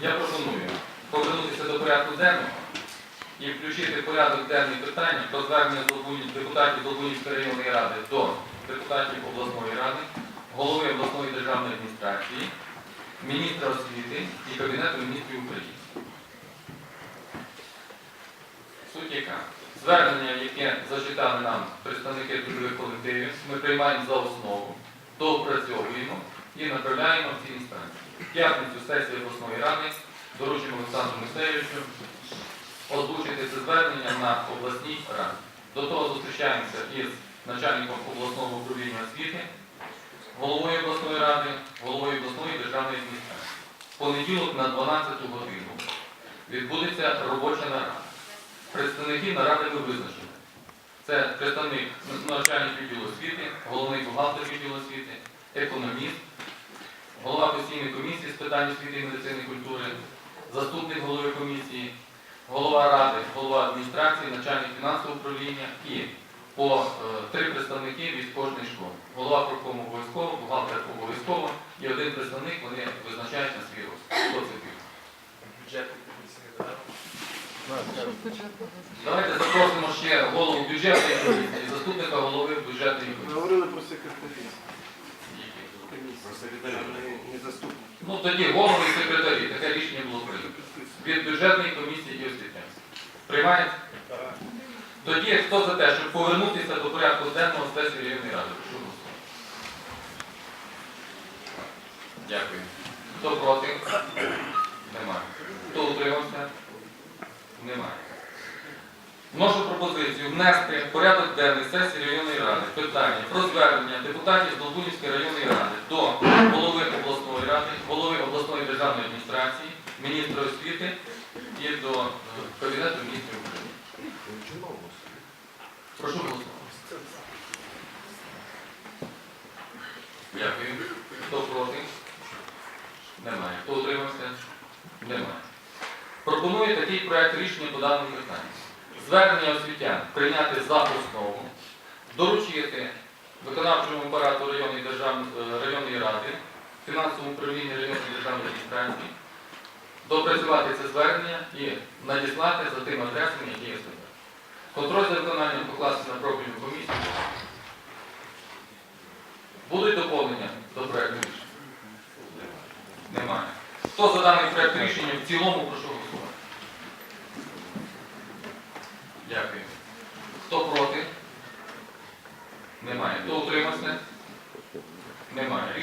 Я пропоную повернутися до порядку денного і включити порядок денний питання про звернення депутатів Долбунівської районної ради до депутатів обласної ради, голови обласної державної адміністрації, міністра освіти і Кабінету міністрів України. Суть яка? Звернення, яке зачитали нам представники трудових колективів, ми приймаємо за основу, доопрацьовуємо і направляємо в ці інстанції. П'ятницю сесія обласної ради доручимо Олександру Мисеєвичу озвучити це звернення на обласній раді. До того зустрічаємося із начальником обласного управління освіти, головою обласної ради, головою обласної державної адміністрації. Понеділок на 12 годину відбудеться робоча нарада. Представники наради ви визначені. Це представник навчальних відділу освіти, головний бухгалтер відділу освіти, економіст, голова постійної комісії з питань освіти і медицини і культури, заступник голови комісії, голова ради, голова адміністрації, начальник фінансового управління і по е, три представники від кожної школи. Голова профкому обов'язково, бухгалтер обов'язково і один представник вони визначають на свій розсуд. Хто це комісії. Давайте запросимо ще голову бюджетної комісії і заступника голови бюджетної Ми комісії. говорили про секретарів Які? Не, не. Ну тоді голови і секретарі, таке рішення було прийнято. Від бюджетної комісії і освітянської. Приймаєте? Тоді хто за те, щоб повернутися до порядку денного сесії районної ради? Прошу голосувати. Дякую. Хто проти? Немає. Хто утримався? Немає. Вношу пропозицію внести в порядок денний сесії районної ради питання про звернення депутатів з Долбунівської районної ради до голови обласної ради, голови обласної державної адміністрації, міністра освіти і до е, Кабінету міністрів України. Прошу голосувати. Дякую. Хто проти? Немає. Хто утримався? Немає. Пропоную такий проект рішення по даному питанню. Звернення освітян прийняти за основу, доручити виконавчому апарату районної, державної, е, районної ради, фінансовому управлінню районної державної адміністрації, допрацювати це звернення і надіслати за тим адресами, які є сюди. Контроль за виконанням покласти на профільну комісію. Будуть доповнення до проекту рішення? Немає. Хто за даний проект рішення в цілому прошу голосувати? Дякую. Хто проти? Немає. Хто утримався? Немає.